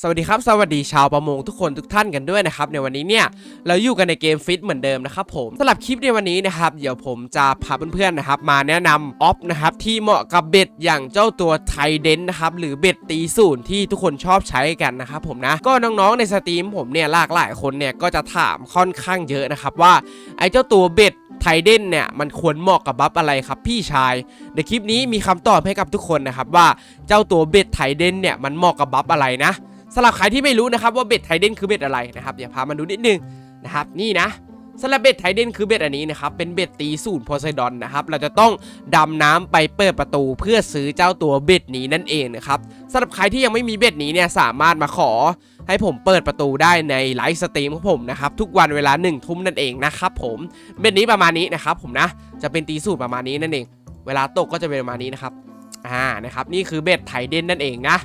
สวัสดีครับ สวัสดีชาวประมงทุกคนทุกท่านกันด้วยนะครับ ในวันนี้เนี่ยเราอยู่กันในเกมฟิตเหมือนเดิมนะครับผมสำหรับคลิปในวันนี้นะครับเดี๋ยวผมจะพาเพื่อนๆนะครับมาแนะนำออฟนะครับที่เหมาะกับเบ็ดอย่างเจ้าตัวไทเดนนะครับหรือเบ็ดตีศูนย์ที่ทุกคนชอบใช้กันนะครับผมนะก็น้องๆในสตรีมผมเนี่ยหลากหลายคนเนี่ยก็จะถามค่อนข้างเยอะนะครับว่าไอ้เจ้าตัวเบ็ดไทเดนเนี่ยมันควรเหมาะกับบัฟอะไรครับพี่ชายในคลิปนี้มีคำตอบให้กับทุกคนนะครับว่าเจ้าตัวเบ็ดไทเดนเนี่ยมันเหมาะกับบัฟอะไรนะ สำหรับใครที่ไม่รู้นะครับว่าเบ็ดไทเดนคือเบ็ดอะไรนะครับเดี๋ยวพามาดูนิดนึงนะครับนี่นะสำหรับเบ็ดไทเดนคือเบ็ดอันนี้นะครับ เป็นเบ็ดตีศูนย์โพไซดอนนะครับ เราจะต้องดำน้ำไปเปิดประตูเพื่อซื้อเจ้าตัวเบ็ดนี้นั่นเองนะครับสำหรับใครที่ยังไม่มีเบ็ดนี้เนี่ยสามารถมาขอ ให้ผมเปิดประตูได้ในไลฟ์สตรีมของผมนะครับ ทุกวันเวลา1นึ่ทุ่มนั่นเองนะครับผมเบ็ดนี้ประมาณนี้นะครับผมนะจะเป็นตีสูตรประมาณนี้นั่นเอง เวลาตกก็จะเป็นประมาณนี้นะครับอ่านะครับนี่คือเบ็ดไทเดนนั่นเองนะ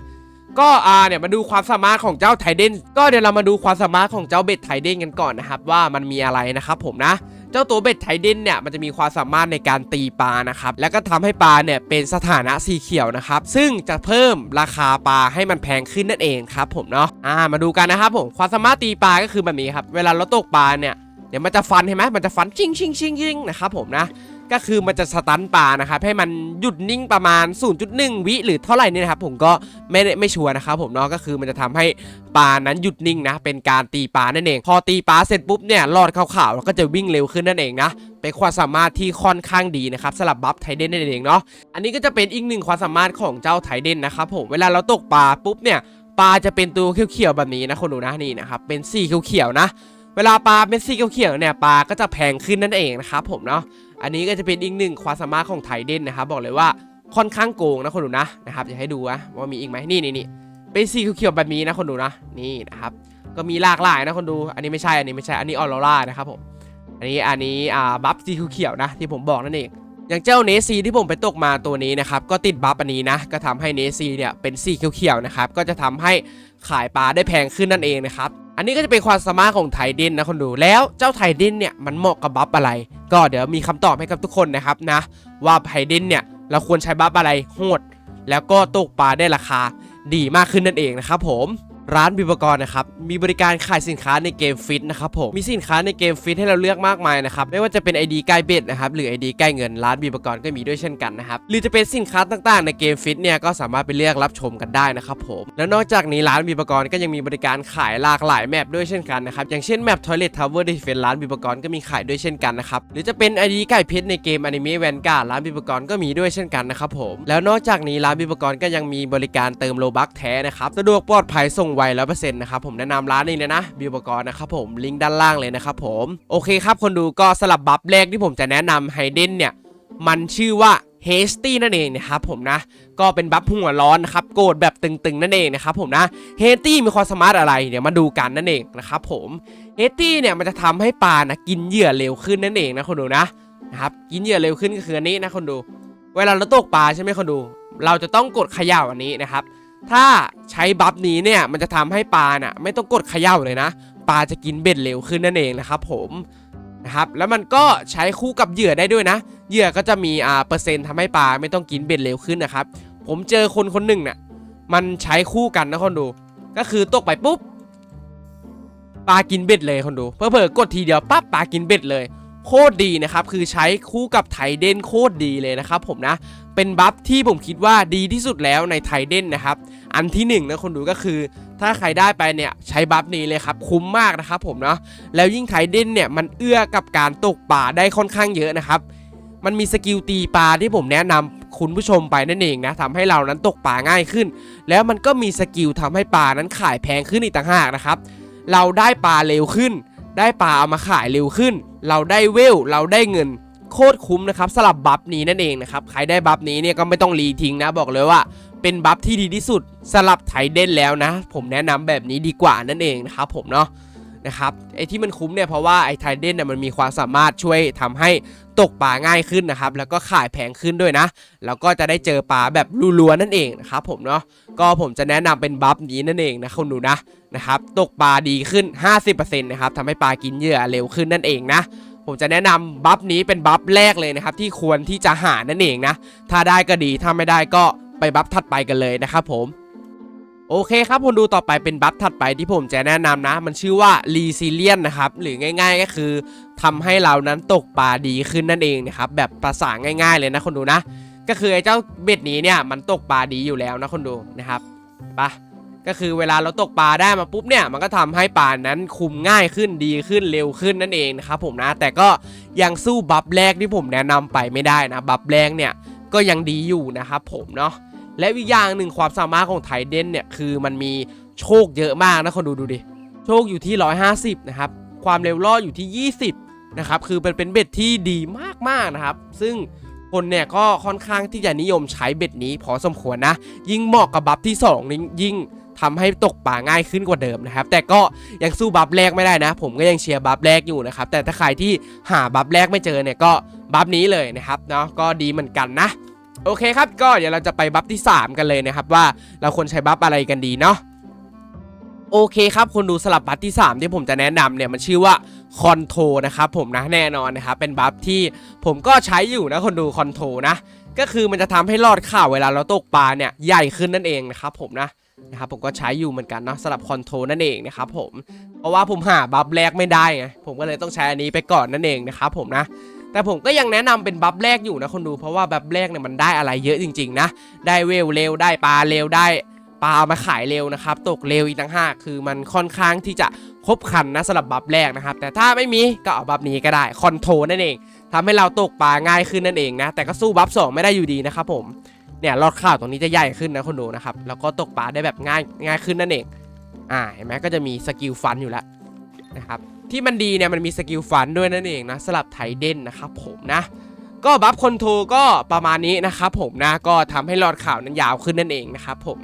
ก็อ่าเนี่ยมาดูความสามารถของเจ้าไทเดนก็เดี๋ยวเรามาดูความสามารถของเจ้าเบ็ดไทเดนกันก่อนนะครับว่ามันมีอะไรนะครับผมนะเจ้าตัวเบ็ดไทเดนเนี่ยมันจะมีความสามารถในการตีปลานะครับแล้วก็ทำให้ปลาเนี่ยเป็นสถานะสีเขียวนะครับซึ่งจะเพิ่มราคาปลาให้มันแพงขึ้นนั่นเองครับผมเนาะอ่ามาดูกันนะครับผมความสามารถตีปลาก็คือแบบนี้ครับเวลาเราตกปลาเนี่ย เดี๋ยวมันจะฟันเห็นไหมมันจะฟันชิงชิงชิงชิงนะครับผมนะ ก็คือมันจะสตันปลานะครับให้มันหยุดนิ่งประมาณ 0.1 วิหรือเท่าไหร่เนี่ยนะครับผมก็ไม่ได้ไม่ชัวร์นะครับผมเนาะก็คือมันจะทำให้ปลานั้นหยุดนิ่งนะ เป็นการตีปลานั่นเอง พอตีปลาเสร็จปุ๊บเนี่ยลอดขาวๆแล้วก็จะวิ่งเร็วขึ้นนั่นเองนะเป็นความสามารถที่ค่อนข้างดีนะครับสำหรับบัฟไทเดนนั่นเองเนาะอันนี้ก็จะเป็นอีกหนึ่งความสามารถของเจ้าไทเดนนะครับผมเวลาเราตกปลาปุ๊บเนี่ยปลาจะเป็นตัวเขียวๆแบบนี้นะคนดูนะนี่นะครับเป็นสีเขียวๆนะ เวลาปลาเป็นสีเขียวๆเนี่ยปลาก็จะแพงขึ้นนั่นเองนะครับผมเนาะอันนี้ก็จะเป็นอีกหนึ่งความสามารถของไทเดนนะครับบอกเลยว่าค่อนข้างโกงนะคนดูนะนะครับอยากให้ดูนะว่ามีอีกไหมนี่นี่นี่เป็นสีเขียวๆแบบนี้นะคนดูนะนี่นะครับก็มีหลากหลายนะคนดู อันนี้ไม่ใช่อันนี้ไม่ใช่อันนี้ออโรรานะครับผมอันนี้อันนี้อ่าบัฟสีเขียวๆนะที่ผมบอกนั่นเองอย่างเจ้าเนซีที่ผมไปตกมาตัวนี้นะครับก็ติดบัฟอันนี้นะก็ทำให้เนซีเนี่ยเป็นสีเขียวๆนะครับก็จะทำให้ขายปลาได้แพงขึ้นนั่นเองนะครับ อันนี้ก็จะเป็นความสามารถของไทดินนะคนดู แล้วเจ้าไทดินเนี่ยมันเหมาะกับบัฟอะไร ก็เดี๋ยวมีคำตอบให้กับทุกคนนะครับนะ ว่าไทดินเนี่ยเราควรใช้บัฟอะไรโหด แล้วก็ตกปลาได้ราคาดีมากขึ้นนั่นเองนะครับผม ร้านบิบกรนะครับ มีบริการขายสินค้าในเกมฟิตนะครับผม มีสินค้าในเกมฟิตให้เราเลือกมากมายนะครับ ไม่ว่าจะเป็น ID ใกล้เบ็ดนะครับ หรือ ID ใกล้เงิน ร้านบิบกรก็มีด้วยเช่นกันนะครับ หรือจะเป็นสินค้าต่างๆ ในเกมฟิตเนี่ยก็สามารถไปเลือกรับชมกันได้นะครับผม แล้วนอกจากนี้ร้านบิบกรก็ยังมีบริการขายหลากหลายแมปด้วยเช่นกันนะครับ อย่างเช่นแมป Toilet Tower Defense ร้านบิบกรก็มีขายด้วยเช่นกันนะครับ หรือจะเป็น ID ไก่เพชรในเกมอนิเมะแวนการ์ดร้านบิบกรก็มีด้วยเช่นกันนะครับผม แล้วนอกจากนี้ร้านบิบกรก็ยังมีบริการเติมโลบัคแท้นะครับ สะดวกปลอดภัยส่งไวร้อยเปอร์เซ็นต์นะครับผมแนะนำร้านนี้เลยนะบิบกรณ์นะครับผมลิงก์ด้านล่างเลยนะครับผมโอเคครับคนดูก็สลับบัฟแรกที่ผมจะแนะนำไฮเดนเนี่ยมันชื่อว่าเฮสตี้นั่นเองนะครับผมนะ ก็เป็นบัฟหัวร้อนนะครับโกรธแบบตึงๆนั่นเองนะครับผมนะเฮสตี้มีความสามารถอะไรเดี๋ยวมาดูกันนั่นเองนะครับผมเฮสตี้เนี่ยมันจะทำให้ปลานะกินเหยื่อเร็วขึ้นนั่นเองนะคนดูนะนะครับกินเหยื่อเร็วขึ้นก็คืออันนี้นะคนดู เวลาเราตกปลาใช่ไหมคนดู เราจะต้องกดเขย่าอันนี้นะครับ ถ้าใช้บัฟนี้เนี่ยมันจะทำให้ปลาน่ะไม่ต้องกดเขย่าเลยนะ ปลาจะกินเบ็ดเร็วขึ้นนั่นเองนะครับผมนะครับแล้วมันก็ใช้คู่กับเหยื่อได้ด้วยนะ เหยื่อก็จะมีอ่าเปอร์เซ็นต์ทำให้ปลาไม่ต้องกินเบ็ดเร็วขึ้นนะครับ ผมเจอคนคนหนึ่งน่ะมันใช้คู่กันนะคนดู ก็คือตกไปปุ๊บปลากินเบ็ดเลยคนดูเพิ่ๆกดทีเดียวปั๊บปลากินเบ็ดเลย โคตรดีนะครับ คือใช้คู่กับไทเด่นโคตรดีเลยนะครับผมนะ เป็นบัฟที่ผมคิดว่าดีที่สุดแล้วในไทเดนนะครับ อันที่หนึ่งนะคนดูก็คือ ถ้าใครได้ไปเนี่ยใช้บัฟนี้เลยครับคุ้มมากนะครับผมเนาะแล้วยิ่งไทเดนเนี่ยมันเอื้อกับการตกป่าได้ค่อนข้างเยอะนะครับ มันมีสกิลตีปลาที่ผมแนะนำคุณผู้ชมไปนั่นเองนะทำให้เรานั้นตกปลาง่ายขึ้น แล้วมันก็มีสกิลทำให้ปลานั้นขายแพงขึ้นอีกต่างหากนะครับเราได้ปลาเร็วขึ้น ได้ปลาเอามาขายเร็วขึ้น เราได้เวลเราได้เงิน โคตรคุ้มนะครับสลับบัฟนี้นั่นเองนะครับใครได้บัฟนี้เนี่ยก็ไม่ต้องรีทิ้งนะบอกเลยว่าเป็นบัฟที่ดีที่สุดสลับไทเด้นแล้วนะ ผมแนะนำแบบนี้ดีกว่านั่นเองนะครับผมเนาะนะครับไอ้ที่มันคุ้มเนี่ยเพราะว่าไอ้ไทเด้นเนี่ยมันมีความสามารถช่วยทำให้ตกปลาง่ายขึ้นนะครับแล้วก็ขายแพงขึ้นด้วยนะ แล้วก็จะได้เจอปลาแบบรัวๆนั่นเองนะครับผมเนาะก็ผมจะแนะนำเป็นบัฟนี้นั่นเองนะคุณดูนะนะครับตกปลาดีขึ้น 50%นะครับทำให้ปลากินเหยื่อเร็วขึ้นนั่นเองนะ ผมจะแนะนำบัฟนี้เป็นบัฟแรกเลยนะครับ ที่ควรที่จะหานั่นเองนะ ถ้าได้ก็ดีถ้าไม่ได้ก็ไปบัฟถัดไปกันเลยนะครับผมโอเคครับคนดูต่อไปเป็นบัฟถัดไปที่ผมจะแนะนำนะ มันชื่อว่า r e s i l i e n นนะครับ หรือง่าย ๆก็คือทำให้เรานั้นตกปลาดีขึ้นนั่นเองนะครับแบบภาษาง่าย ๆ เลยนะคนดูนะ ก็คือไอ้เจ้าเบ็ดนี้เนี่ยมันตกปลาดีอยู่แล้วนะคนดูนะครับเห็นปะ ก็คือเวลาเราตกปลาได้มาปุ๊บเนี่ยมันก็ทำให้ปลานั้นคุมง่ายขึ้นดีขึ้นเร็วขึ้นนั่นเองนะครับผมนะแต่ก็ยังสู้บัฟแรกที่ผมแนะนำไปไม่ได้นะบัฟแรกเนี่ยก็ยังดีอยู่นะครับผมเนาะและอีกอย่างหนึ่งความสามารถของไทเดนเนี่ยคือมันมีโชคเยอะมากนะคนดูดูดิโชคอยู่ที่ 150 นะครับ ความเร็วล่ออยู่ที่ 20 นะครับ คือเป็นเป็นเบ็ดที่ดีมาก ๆ นะครับ ซึ่งคนเนี่ยก็ค่อนข้างที่จะนิยมใช้เบ็ดนี้พอสมควรนะ ยิ่งเหมาะกับบัฟที่ 2 นี่ยิ่ง ทำให้ตกป่าง่ายขึ้นกว่าเดิมนะครับ แต่ก็ยังสู้บัฟแรกไม่ได้นะ ผมก็ยังเชียร์บัฟแรกอยู่นะครับ แต่ถ้าใครที่หาบัฟแรกไม่เจอเนี่ยก็บัฟนี้เลยนะครับเนาะก็ดีเหมือนกันนะ โอเคครับ ก็เดี๋ยวเราจะไปบัฟที่ 3 กันเลยนะครับ ว่าเราควรใช้บัฟอะไรกันดีเนาะโอเคครับคนดูสลับบัฟที่ 3 ที่ผมจะแนะนำเนี่ยมันชื่อว่าคอนโทรนะครับผมนะแน่นอนนะครับเป็นบัฟที่ผมก็ใช้อยู่นะคนดูคอนโทรนะก็คือมันจะทำให้รอดข่าวเวลาเราตกปลาเนี่ยใหญ่ขึ้นนั่นเองนะครับผมนะ นะครับผมก็ใช้อยู่เหมือนกันเนาะสลับคอนโทรนั่นเองนะครับผมเพราะว่าผมหาบัฟแรกไม่ได้ไงผมก็เลยต้องใช้อันนี้ไปก่อนนั่นเองนะครับผมนะแต่ผมก็ยังแนะนำเป็นบัฟแรกอยู่นะคนดูเพราะว่าบัฟแรกเนี่ยมันได้อะไรเยอะจริง ๆ นะ ได้เวลเร็วได้ปลาเร็วได้ปลามาขายเร็วนะครับ ตกเร็วอีกต่างหากคือมันค่อนข้างที่จะครบคันนะสำหรับบัฟแรกนะครับ แต่ถ้าไม่มีก็เอาบัฟนี้ก็ได้คอนโทรนั่นเองทำให้เราตกปลาง่ายขึ้นนั่นเองนะแต่ก็สู้บัฟสองไม่ได้อยู่ดีนะครับผม เนี่ยรอดข้าวตรงนี้จะใหญ่ขึ้นนะคนดูนะครับ แล้วก็ตกปลาได้แบบง่ายง่ายขึ้นนั่นเอง อ่าเห็นไหมก็จะมีสกิลฟันอยู่แล้วนะครับที่มันดีเนี่ยมันมีสกิลฟันด้วยนั่นเองนะสลับไทเด้นนะครับผมนะ ก็บัฟคอนโทรก็ประมาณนี้นะครับผมนะก็ทำให้หลอดข่าวนั้นยาวขึ้นนั่นเองนะครับผม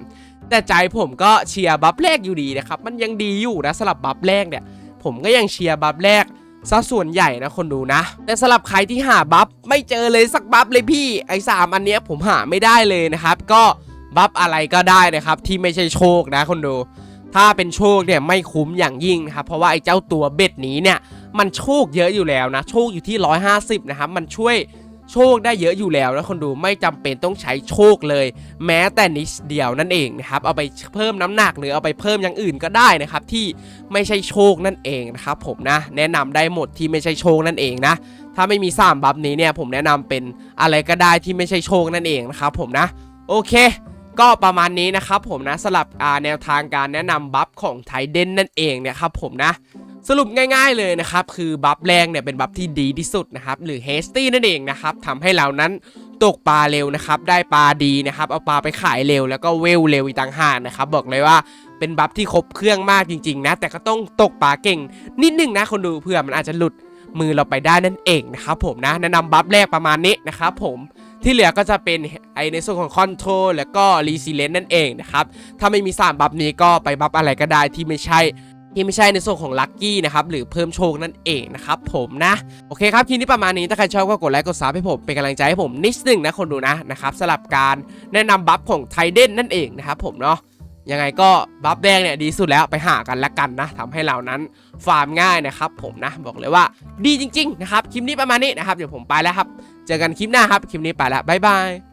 แต่ใจผมก็เชียร์บัฟแรกอยู่ดีนะครับมันยังดีอยู่นะสลับบัฟแรกเนี่ย ผมก็ยังเชียร์บัฟแรก ซะส่วนใหญ่นะคนดูนะ แต่สำหรับใครที่หาบัฟไม่เจอเลยสักบัฟเลยพี่ไอ้สามอันเนี้ยผมหาไม่ได้เลยนะครับ ก็บัฟอะไรก็ได้นะครับ ที่ไม่ใช่โชคนะคนดู ถ้าเป็นโชคเนี่ยไม่คุ้มอย่างยิ่งนะครับ เพราะว่าไอ้เจ้าตัวเบ็ดนี้เนี่ยมันโชคเยอะอยู่แล้วนะ โชคอยู่ที่ 150 นะครับ มันช่วย โชคได้เยอะอยู่แล้วนะคนดูไม่จำเป็นต้องใช้โชคเลย แม้แต่นิดเดียวนั่นเองนะครับเอาไปเพิ่มน้ำหนักหรือเอาไปเพิ่มอย่างอื่นก็ได้นะครับที่ไม่ใช่โชคนั่นเองนะครับผมนะแนะนำได้หมดที่ไม่ใช่โชคนั่นเองนะถ้าไม่มี3บัฟนี้เนี่ยผมแนะนำเป็นอะไรก็ได้ที่ไม่ใช่โชคนั่นเองนะครับผมนะโอเคก็ประมาณนี้นะครับผมนะสลับแนวทางการแนะนำบัฟของไทเดนนั่นเองเนี่ยครับผมนะ สรุปง่ายๆเลยนะครับคือบัฟแรงเนี่ยเป็นบัฟที่ดีที่สุดนะครับหรือเฮสตี้นั่นเองนะครับทำให้เรานั้นตกปลาเร็วนะครับได้ปลาดีนะครับเอาปลาไปขายเร็วแล้วก็เวลเร็วอีกต่างหากนะครับบอกเลยว่าเป็นบัฟที่ครบเครื่องมากจริงๆนะแต่ก็ต้องตกปลาเก่ง นิดนึงนะคนดูเพื่อมันอาจจะหลุดมือเราไปได้นั่นเองนะครับผมนะแนะนำบัฟแรกประมาณนี้นะครับผมที่เหลือก็จะเป็นไอในส่วนของคอนโทรลแล้วก็รีซิเลนนั่นเองนะครับถ้าไม่มี3บัฟนี้ก็ไปบัฟอะไรก็ได้ที่ไม่ใช่ ที่ไม่ใช่ในส่วนของลัคกี้นะครับหรือเพิ่มโชคนั่นเองนะครับผมนะโอเคครับคลิปนี้ประมาณนี้ถ้าใครชอบก็กดไลค์กดซับให้ผมเป็นกำลังใจให้ผมนิดนึงนะคนดูนะนะครับสำหรับการแนะนำบัฟของไทเดนนั่นเองนะครับผมเนาะยังไงก็บัฟแดงเนี่ยดีสุดแล้วไปหากันละกันนะทำให้เรานั้นฟาร์มง่ายนะครับผมนะบอกเลยว่าดีจริงๆนะครับคลิปนี้ประมาณนี้นะครับเดี๋ยวผมไปแล้วครับ เจอกันคลิปหน้าครับคลิปนี้ไปแล้วบ๊ายบาย